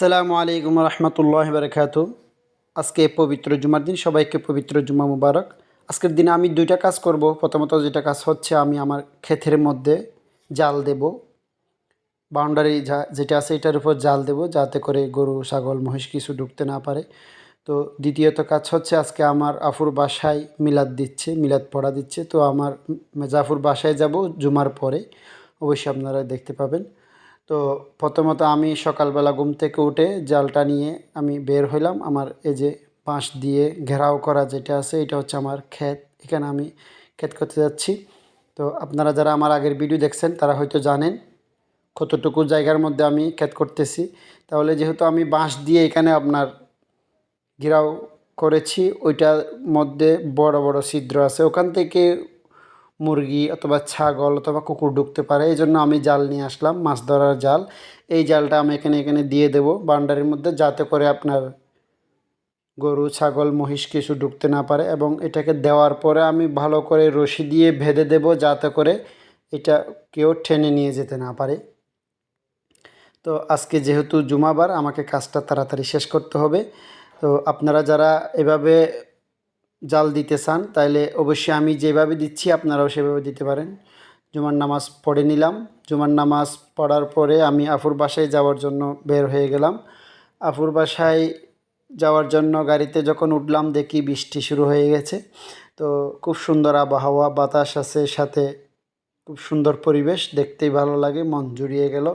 আসসালামু আলাইকুম রহমতুল্লাহ বারকাত আজকে পবিত্র জুমার দিন, সবাইকে পবিত্র জুমা মুবারক। আজকের দিনে আমি দুইটা কাজ করব। প্রথমত যেটা কাজ হচ্ছে, আমি আমার ক্ষেতের মধ্যে জাল দেব। বাউন্ডারি যা, যেটা আছে, এটার উপর জাল দেব, যাতে করে গরু, ছাগল, মহিষ কিছু ঢুকতে না পারে। তো দ্বিতীয়ত কাজ হচ্ছে, আজকে আমার আফুর বাসায় মিলাদ দিচ্ছে, মিলাদ পড়া দিচ্ছে। তো আমার জাফুর বাসায় যাব জুমার পরে। অবশ্যই আপনারা দেখতে পাবেন। তো প্রথমত আমি সকালবেলা ঘুম থেকে উঠে জালটা নিয়ে আমি বের হইলাম। আমার এই যে বাঁশ দিয়ে ঘেরাও করা যেটা আছে, এটা হচ্ছে আমার ক্ষেত। এখানে আমি ক্ষেত করতে যাচ্ছি। তো আপনারা যারা আমার আগের ভিডিও দেখছেন, তারা হয়তো জানেন কতটুকু জায়গার মধ্যে আমি ক্ষেত করতেছি। তাহলে যেহেতু আমি বাঁশ দিয়ে এখানে আপনার ঘেরাও করেছি, ওইটার মধ্যে বড় বড় ছিদ্র আছে। ওখান থেকে মুরগি অথবা ছাগল অথবা কুকুর ঢুকতে পারে, এই জন্য আমি জাল নিয়ে আসলাম, মাছ ধরার জাল। এই জালটা আমি এখানে এখানে দিয়ে দেব বাউন্ডারির মধ্যে, যাতে করে আপনার গরু, ছাগল, মহিষ কিছু ঢুকতে না পারে এবং এটাকে দেওয়ার পরে আমি ভালো করে রশি দিয়ে বেঁধে দেব, যাতে করে এটা কেউ টেনে নিয়ে যেতে না পারে। তো আজকে যেহেতু জুমাবার, আমাকে কাজটা তাড়াতাড়ি শেষ করতে হবে। তো আপনারা যারা এভাবে জাল দিতে চান তাহলে অবশ্যই আমি যেভাবে দিচ্ছি আপনারাও সেভাবে দিতে পারেন। জুমার নামাজ পড়ে নিলাম। জুমার নামাজ পড়ার পরে আমি আফুর বাসায় যাওয়ার জন্য বের হয়ে গেলাম। আফুর বাসায় যাওয়ার জন্য গাড়িতে যখন উঠলাম, দেখি বৃষ্টি শুরু হয়ে গেছে। তো খুব সুন্দর আবহাওয়া, বাতাস আছে, সাথে খুব সুন্দর পরিবেশ, দেখতেই ভালো লাগে, মন জুড়িয়ে গেল।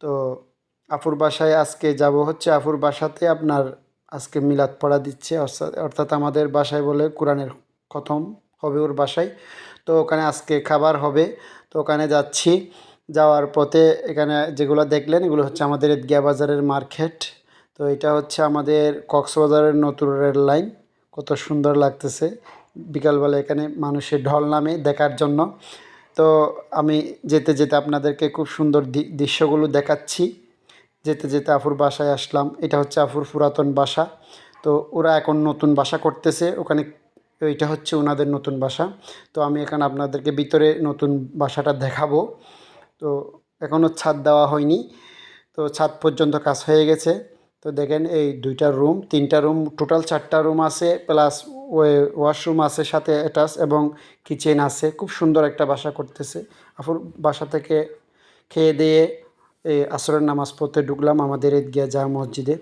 তো আফুর বাসায় আজকে যাব হচ্ছে, আফুর বাসাতে আপনার আজকে মিলাদ পড়া দিচ্ছে, অর্থাৎ অর্থাৎ আমাদের বাসায় বলে কোরআনের খতম হবে ওর বাসায়। তো ওখানে আজকে খাবার হবে। তো ওখানে যাচ্ছি। যাওয়ার পথে এখানে যেগুলো দেখলেন, এগুলো হচ্ছে আমাদের ঈদগাহ বাজারের মার্কেট। তো এটা হচ্ছে আমাদের কক্সবাজারের নতুন রেল লাইন। কত সুন্দর লাগতেছে। বিকালবেলা এখানে মানুষের ঢল নামে দেখার জন্য। তো আমি যেতে যেতে আপনাদেরকে খুব সুন্দর দৃশ্যগুলো দেখাচ্ছি। যেতে যেতে আফুর বাসায় আসলাম। এটা হচ্ছে আফুর পুরাতন বাসা। তো ওরা এখন নতুন বাসা করতেছে। ওখানে এইটা হচ্ছে ওনাদের নতুন বাসা। তো আমি এখানে আপনাদেরকে ভিতরে নতুন বাসাটা দেখাবো। তো এখনও ছাদ দেওয়া হয়নি। তো ছাদ পর্যন্ত কাজ হয়ে গেছে। তো দেখেন এই দুইটা রুম, তিনটা রুম, টোটাল চারটা রুম আছে, প্লাস ওয়ে ওয়াশরুম আছে, সাথে অ্যাটাচ এবং কিচেন আছে। খুব সুন্দর একটা বাসা করতেছে। আফুর বাসা থেকে খেয়ে দিয়ে এই আসরের নামাজ পড়তে ঢুকলাম আমাদের ঈদগিয়া জামা মসজিদে।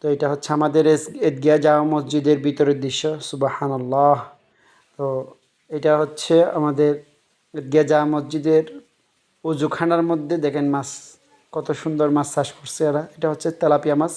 তো এটা হচ্ছে আমাদের ঈদগিয়া জামা মসজিদের ভিতরের দৃশ্য সুবাহান আল্লাহ তো এটা হচ্ছে আমাদের ঈদগিয়া জামা মসজিদের উজুখানার মধ্যে, দেখেন মাছ, কত সুন্দর মাছ চাষ করছে এরা। এটা হচ্ছে তেলাপিয়া মাছ।